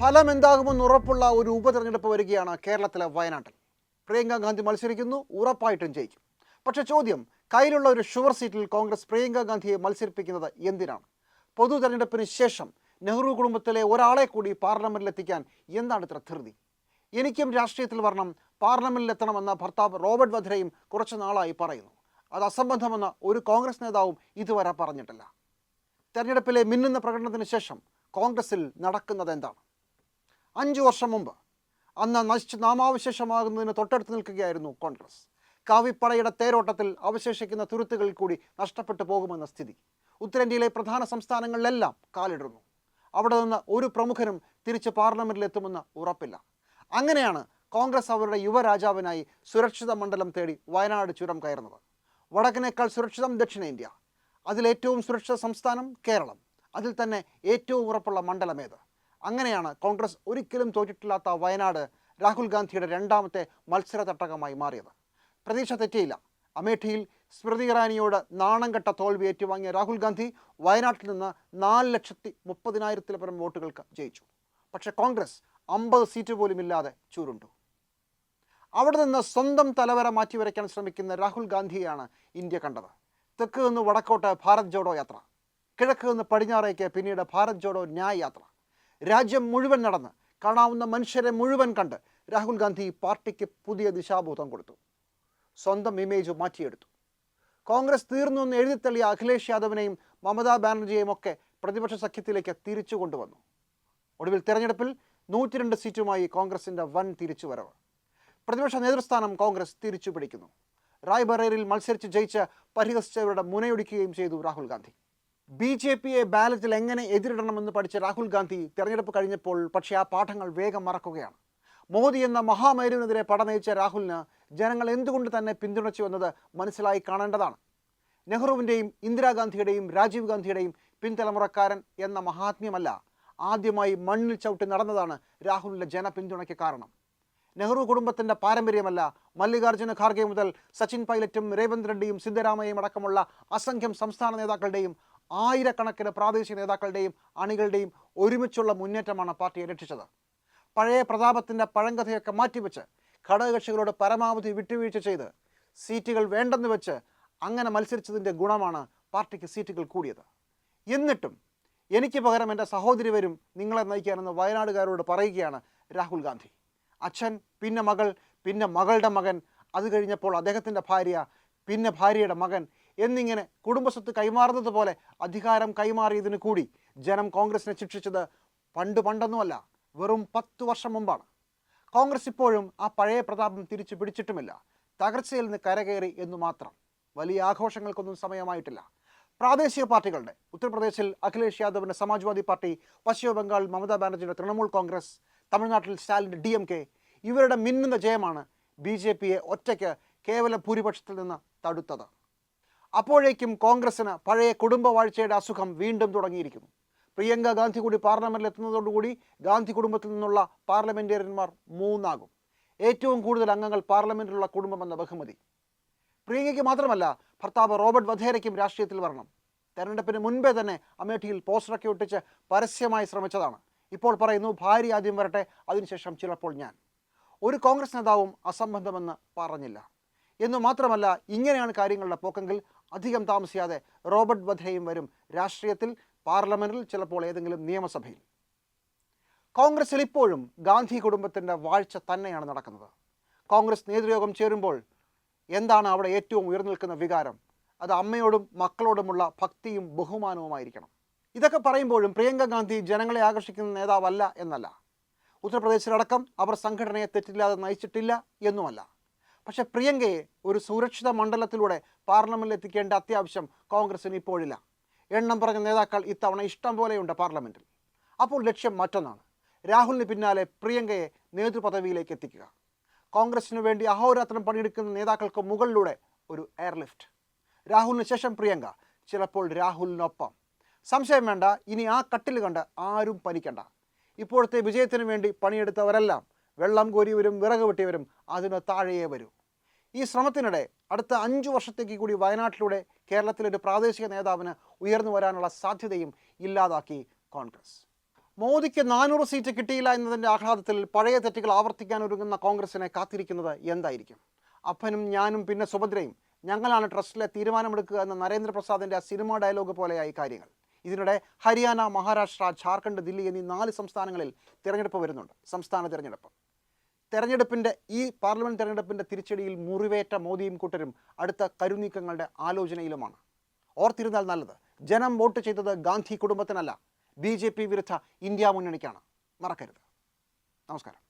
ഫലം എന്താകുമെന്ന് ഉറപ്പുള്ള ഒരു ഉപതെരഞ്ഞെടുപ്പ് വരികയാണ് കേരളത്തിലെ വയനാട്ടിൽ. പ്രിയങ്ക ഗാന്ധി മത്സരിക്കുന്നു ഉറപ്പായിട്ടും ജയിക്കും. പക്ഷേ ചോദ്യം കയ്യിലുള്ള ഒരു ഷുവർ സീറ്റിൽ കോൺഗ്രസ് പ്രിയങ്ക ഗാന്ധിയെ മത്സരിപ്പിക്കുന്നത് എന്തിനാണ്? പൊതു തെരഞ്ഞെടുപ്പിന് ശേഷം നെഹ്റു കുടുംബത്തിലെ ഒരാളെ കൂടി പാർലമെന്റിൽ എത്തിക്കാൻ എന്താണ് ഇത്ര ധൃതി? എനിക്കും രാഷ്ട്രീയത്തിൽ വരണം പാർലമെന്റിൽ എത്തണമെന്ന ഭർത്താവ് റോബർട്ട് വധ്രയും കുറച്ചു നാളായി പറയുന്നു. അത് അസംബന്ധമെന്ന് ഒരു കോൺഗ്രസ് നേതാവും ഇതുവരെ പറഞ്ഞിട്ടില്ല. തെരഞ്ഞെടുപ്പിലെ മിന്നുന്ന പ്രകടനത്തിന് ശേഷം കോൺഗ്രസിൽ നടക്കുന്നത് എന്താണ്? അഞ്ചു വർഷം മുമ്പ്. അന്ന് നശിച്ച് നാമാവശേഷമാകുന്നതിന് തൊട്ടടുത്ത് നിൽക്കുകയായിരുന്നു കോൺഗ്രസ്. കാവിപ്പടയുടെ തേരോട്ടത്തിൽ അവശേഷിക്കുന്ന തുരുത്തുകളിൽ കൂടി നഷ്ടപ്പെട്ടു പോകുമെന്ന സ്ഥിതി. ഉത്തരേന്ത്യയിലെ പ്രധാന സംസ്ഥാനങ്ങളിലെല്ലാം കാലിടുന്നു. അവിടെ നിന്ന് ഒരു പ്രമുഖനും തിരിച്ച് പാർലമെന്റിലെത്തുമെന്ന് ഉറപ്പില്ല. അങ്ങനെയാണ് കോൺഗ്രസ് അവരുടെ യുവരാജാവിനായി സുരക്ഷിത മണ്ഡലം തേടി വയനാട് ചുരം കയറുന്നത്. വടക്കിനേക്കാൾ സുരക്ഷിതം ദക്ഷിണേന്ത്യ. അതിലേറ്റവും സുരക്ഷിത സംസ്ഥാനം കേരളം. അതിൽ തന്നെ ഏറ്റവും ഉറപ്പുള്ള മണ്ഡലമേത് അങ്ങനെയാണ് കോൺഗ്രസ് ഒരിക്കലും തോറ്റിട്ടില്ലാത്ത വയനാട് രാഹുൽ ഗാന്ധിയുടെ രണ്ടാമത്തെ മത്സര തട്ടകമായി മാറിയത്. പ്രതീക്ഷ തെറ്റിയില്ല. അമേഠിയിൽ സ്മൃതി ഇറാനിയോട് നാണം കെട്ട തോൽവി ഏറ്റുവാങ്ങിയ രാഹുൽ ഗാന്ധി വയനാട്ടിൽ നിന്ന് നാല് ലക്ഷത്തി മുപ്പതിനായിരത്തിലപ്പുറം വോട്ടുകൾക്ക് ജയിച്ചു. പക്ഷേ കോൺഗ്രസ് അമ്പത് സീറ്റ് പോലും ഇല്ലാതെ ചൂരുണ്ടു. അവിടെ നിന്ന് സ്വന്തം തലവര മാറ്റിവരയ്ക്കാൻ ശ്രമിക്കുന്ന രാഹുൽ ഗാന്ധിയെയാണ് ഇന്ത്യ കണ്ടത്. തെക്ക് നിന്ന് വടക്കോട്ട് ഭാരത് ജോഡോ യാത്ര. കിഴക്ക് നിന്ന് പടിഞ്ഞാറേക്ക് പിന്നീട് ഭാരത് ജോഡോ ന്യായ യാത്ര രാജ്യം മുഴുവൻ നടന്ന് കാണാവുന്ന മനുഷ്യരെ മുഴുവൻ കണ്ട് രാഹുൽ ഗാന്ധി പാർട്ടിക്ക് പുതിയ ദിശാബോധം കൊടുത്തു. സ്വന്തം ഇമേജ് മാറ്റിയെടുത്തു. കോൺഗ്രസ് തീർന്നു എന്ന് എഴുതിത്തള്ളിയ അഖിലേഷ് യാദവിനെയും മമതാ ബാനർജിയെയും ഒക്കെ പ്രതിപക്ഷ സഖ്യത്തിലേക്ക് തിരിച്ചു കൊണ്ടുവന്നു. ഒടുവിൽ തെരഞ്ഞെടുപ്പിൽ നൂറ്റിരണ്ട് സീറ്റുമായി കോൺഗ്രസിന്റെ വൻ തിരിച്ചുവരവ്. പ്രതിപക്ഷ നേതൃസ്ഥാനം കോൺഗ്രസ് തിരിച്ചു പിടിക്കുന്നു റായ്ബറേലിൽ മത്സരിച്ച് ജയിച്ച് പരിഹസിച്ചവരുടെ മുനയൊടിക്കുകയും ചെയ്തു രാഹുൽ ഗാന്ധി. ബി ജെ പിയെ ബാലറ്റിൽ എങ്ങനെ എതിരിടണമെന്ന് പഠിച്ച രാഹുൽ ഗാന്ധി തെരഞ്ഞെടുപ്പ് കഴിഞ്ഞപ്പോൾ പക്ഷേ ആ പാഠങ്ങൾ വേഗം മറക്കുകയാണ്. മോദി എന്ന മഹാമേരുവിനെതിരെ പടനയിച്ച രാഹുലിന് ജനങ്ങൾ എന്തുകൊണ്ട് തന്നെ പിന്തുണച്ചു എന്നത് മനസ്സിലായി കാണേണ്ടതാണ്. നെഹ്റുവിന്റെയും ഇന്ദിരാഗാന്ധിയുടെയും രാജീവ് ഗാന്ധിയുടെയും പിൻതലമുറക്കാരൻ എന്ന മഹാത്മ്യമല്ല ആദ്യമായി മണ്ണിൽ ചവിട്ടി നടന്നതാണ് രാഹുലിന്റെ ജനപിന്തുണയ്ക്ക് കാരണം. നെഹ്റു കുടുംബത്തിന്റെ പാരമ്പര്യമല്ല മല്ലികാർജുന ഖാർഗെ മുതൽ സച്ചിൻ പൈലറ്റും രേവന്ത് റെഡ്ഡിയും സിദ്ധരാമയ്യയും അടക്കമുള്ള അസംഖ്യം സംസ്ഥാന നേതാക്കളുടെയും ആയിരക്കണക്കിന് പ്രാദേശിക നേതാക്കളുടെയും അണികളുടെയും ഒരുമിച്ചുള്ള മുന്നേറ്റമാണ് പാർട്ടിയെ രക്ഷിച്ചത്. പഴയ പ്രതാപത്തിന്റെ പഴങ്കഥയൊക്കെ മാറ്റിവെച്ച് ഘടകകക്ഷികളോട് പരമാവധി വിട്ടുവീഴ്ച ചെയ്ത് സീറ്റുകൾ വേണ്ടെന്ന് വെച്ച് അങ്ങനെ മത്സരിച്ചതിന്റെ ഗുണമാണ് പാർട്ടിക്ക് സീറ്റുകൾ കൂടിയത്. എന്നിട്ടും എനിക്ക് പകരം എന്റെ സഹോദരി വരും നിങ്ങളെ നയിക്കാനെന്ന് വയനാടുകാരോട് പറയുകയാണ് രാഹുൽ ഗാന്ധി. അച്ഛൻ പിന്നെ മകൾ പിന്നെ മകളുടെ മകൻ. അത് കഴിഞ്ഞപ്പോൾ അദ്ദേഹത്തിന്റെ ഭാര്യ പിന്നെ ഭാര്യയുടെ മകൻ. എന്നിങ്ങനെ കുടുംബസ്വത്ത് കൈമാറുന്നത് പോലെ അധികാരം കൈമാറിയതിന് കൂടി ജനം കോൺഗ്രസിനെ ശിക്ഷിച്ചത് പണ്ട് പണ്ടൊന്നുമല്ല വെറും പത്ത് വർഷം മുമ്പാണ്. കോൺഗ്രസ് ഇപ്പോഴും ആ പഴയ പ്രതാപം തിരിച്ചു പിടിച്ചിട്ടുമില്ല. തകർച്ചയിൽ നിന്ന് കരകയറി എന്നു മാത്രം. വലിയ ആഘോഷങ്ങൾക്കൊന്നും സമയമായിട്ടില്ല. പ്രാദേശിക പാർട്ടികളുടെ ഉത്തർപ്രദേശിൽ അഖിലേഷ് യാദവിന്റെ സമാജ്വാദി പാർട്ടി പശ്ചിമ ബംഗാൾ മമതാ ബാനർജിയുടെ തൃണമൂൽ കോൺഗ്രസ് തമിഴ്നാട്ടിൽ സ്റ്റാലിന്റെ ഡി എം കെ ഇവരുടെ മിന്നുന്ന ജയമാണ് ബി ജെ പിയെ ഒറ്റയ്ക്ക് കേവല ഭൂരിപക്ഷത്തിൽ നിന്ന് തടുത്തത്. അപ്പോഴേക്കും കോൺഗ്രസിന് പഴയ കുടുംബ വാഴ്ചയുടെ അസുഖം വീണ്ടും തുടങ്ങിയിരിക്കുന്നു. പ്രിയങ്ക ഗാന്ധി കൂടി പാർലമെന്റിൽ എത്തുന്നതോടുകൂടി ഗാന്ധി കുടുംബത്തിൽ നിന്നുള്ള പാർലമെന്റേറിയന്മാർ മൂന്നാകും. ഏറ്റവും കൂടുതൽ അംഗങ്ങൾ പാർലമെന്റിലുള്ള കുടുംബമെന്ന ബഹുമതി. പ്രിയങ്കയ്ക്ക് മാത്രമല്ല ഭർത്താവ് റോബർട്ട് വധേരയ്ക്കും രാഷ്ട്രീയത്തിൽ വരണം. തെരഞ്ഞെടുപ്പിന് മുൻപേ തന്നെ അമേഠിയിൽ പോസ്റ്ററൊക്കെ ഒട്ടിച്ച് പരസ്യമായി ശ്രമിച്ചതാണ്. ഇപ്പോൾ പറയുന്നു ഭാര്യ ആദ്യം വരട്ടെ അതിനുശേഷം ചിലപ്പോൾ ഞാൻ. ഒരു കോൺഗ്രസ് നേതാവും അസംബന്ധമെന്ന് പറഞ്ഞില്ല. എന്നു മാത്രമല്ല ഇങ്ങനെയാണ് കാര്യങ്ങളുടെ പോക്കെങ്കിൽ അധികം താമസിയാതെ റോബർട്ട് വധേയും വരും രാഷ്ട്രീയത്തിൽ പാർലമെന്റിൽ ചിലപ്പോൾ ഏതെങ്കിലും നിയമസഭയിൽ. കോൺഗ്രസിൽ ഇപ്പോഴും ഗാന്ധി കുടുംബത്തിന്റെ വാഴ്ച തന്നെയാണ് നടക്കുന്നത്. കോൺഗ്രസ് നേതൃയോഗം ചേരുമ്പോൾ എന്താണ് അവിടെ ഏറ്റവും ഉയർന്നു വികാരം? അത് അമ്മയോടും മക്കളോടുമുള്ള ഭക്തിയും ബഹുമാനവുമായിരിക്കണം. ഇതൊക്കെ പറയുമ്പോഴും പ്രിയങ്ക ഗാന്ധി ജനങ്ങളെ ആകർഷിക്കുന്ന നേതാവല്ല എന്നല്ല. ഉത്തർപ്രദേശിലടക്കം അവർ സംഘടനയെ തെറ്റില്ലാതെ നയിച്ചിട്ടില്ല എന്നുമല്ല. പക്ഷേ പ്രിയങ്കയെ ഒരു സുരക്ഷിത മണ്ഡലത്തിലൂടെ പാർലമെന്റിൽ എത്തിക്കേണ്ട അത്യാവശ്യം കോൺഗ്രസിന് ഇപ്പോഴില്ല. എണ്ണം പറഞ്ഞ നേതാക്കൾ ഇത്തവണ ഇഷ്ടം പോലെയുണ്ട് പാർലമെന്റിൽ. അപ്പോൾ ലക്ഷ്യം മറ്റൊന്നാണ്. രാഹുലിന് പിന്നാലെ പ്രിയങ്കയെ നേതൃപദവിയിലേക്ക് എത്തിക്കുക. കോൺഗ്രസിന് വേണ്ടി അഹോരാത്രം പണിയെടുക്കുന്ന നേതാക്കൾക്ക് മുകളിലൂടെ ഒരു എയർലിഫ്റ്റ്. രാഹുലിന് ശേഷം പ്രിയങ്ക ചിലപ്പോൾ രാഹുലിനൊപ്പം. സംശയം വേണ്ട ഇനി ആ കട്ടിൽ കണ്ട് ആരും പനിക്കണ്ട. ഇപ്പോഴത്തെ വിജയത്തിന് വേണ്ടി പണിയെടുത്തവരെല്ലാം വെള്ളം കോരിയവരും വിറക് വെട്ടിയവരും അതിന് താഴെയേ വരൂ. ഈ ശ്രമത്തിനിടെ അടുത്ത അഞ്ചു വർഷത്തേക്ക് കൂടി വയനാട്ടിലൂടെ കേരളത്തിലെ ഒരു പ്രാദേശിക നേതാവിന് ഉയർന്നു വരാനുള്ള സാധ്യതയും ഇല്ലാതാക്കി കോൺഗ്രസ്. മോദിക്ക് നാനൂറ് സീറ്റ് കിട്ടിയില്ല എന്നതിന്റെ ആഹ്ലാദത്തിൽ പഴയ തെറ്റുകൾ ആവർത്തിക്കാൻ ഒരുങ്ങുന്ന കോൺഗ്രസിനെ കാത്തിരിക്കുന്നത് എന്തായിരിക്കും? അപ്പനും ഞാനും പിന്നെ സുഭദ്രയും ഞങ്ങളാണ് ട്രസ്റ്റിലെ തീരുമാനമെടുക്കുക എന്ന നരേന്ദ്രപ്രസാദിന്റെ ആ സിനിമ ഡയലോഗ് പോലെയായി കാര്യങ്ങൾ. ഇതിനിടെ ഹരിയാന മഹാരാഷ്ട്ര ജാർഖണ്ഡ് ദില്ലി എന്നീ നാല് സംസ്ഥാനങ്ങളിൽ തിരഞ്ഞെടുപ്പ് വരുന്നുണ്ട്. സംസ്ഥാന തിരഞ്ഞെടുപ്പ്. തെരഞ്ഞെടുപ്പിന്റെ ഈ പാർലമെന്റ് തെരഞ്ഞെടുപ്പിന്റെ തിരിച്ചടിയിൽ മുറിവേറ്റ മോദിയും കൂട്ടരും അടുത്ത കരുനീക്കങ്ങളുടെ ആലോചനയിലുമാണ്. ഓർത്തിരുന്നാൽ നല്ലത്. ജനം വോട്ട് ചെയ്തത് ഗാന്ധി കുടുംബത്തിനല്ല. ബി ജെ പി വിരുദ്ധ ഇന്ത്യ മുന്നണിക്കാണ്. മറക്കരുത്. നമസ്കാരം.